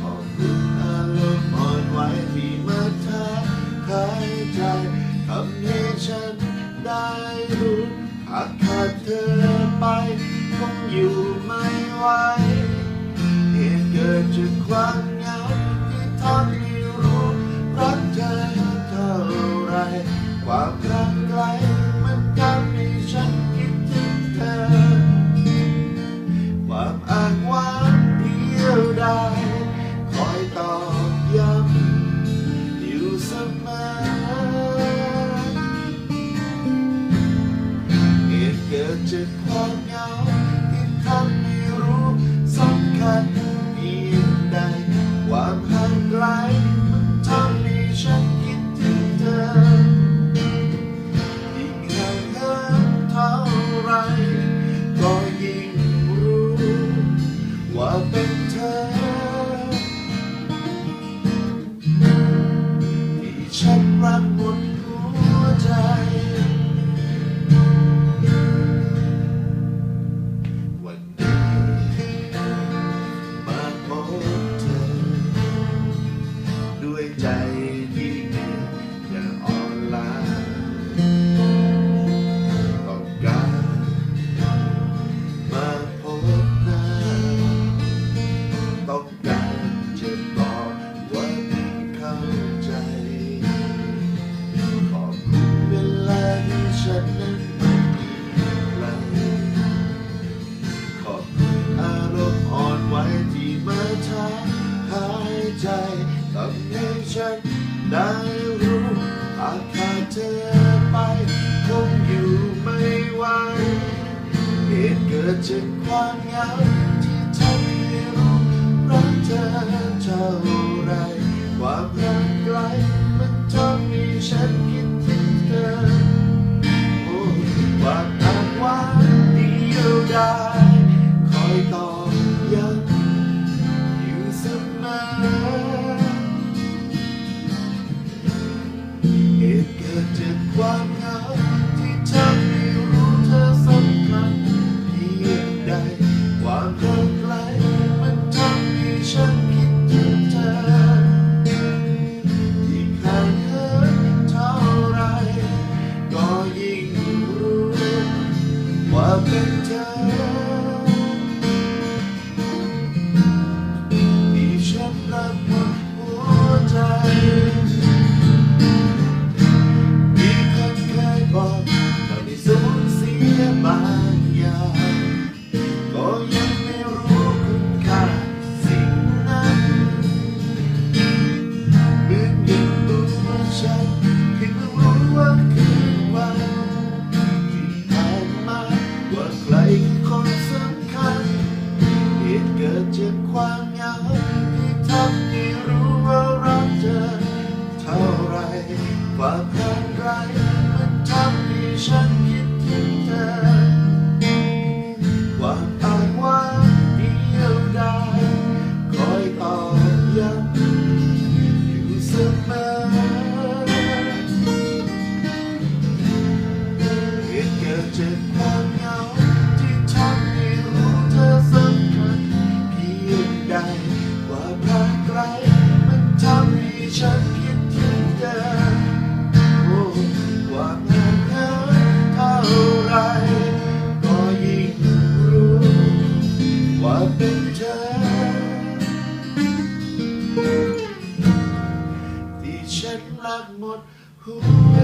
ขอบคุณอารมณ์อ่อนที่มาทักทายใจทำให้ฉันได้รู้หากขาดเธอไป คงอยู่ไม่ไหวเหตุเกิดจาก ฉันรักหม ได้รู้หาคาเธอไป คงอยู่ไม่ไหวเหตุเกิดจากความเหงา gestanden. ที่ฉันรักหมดหัว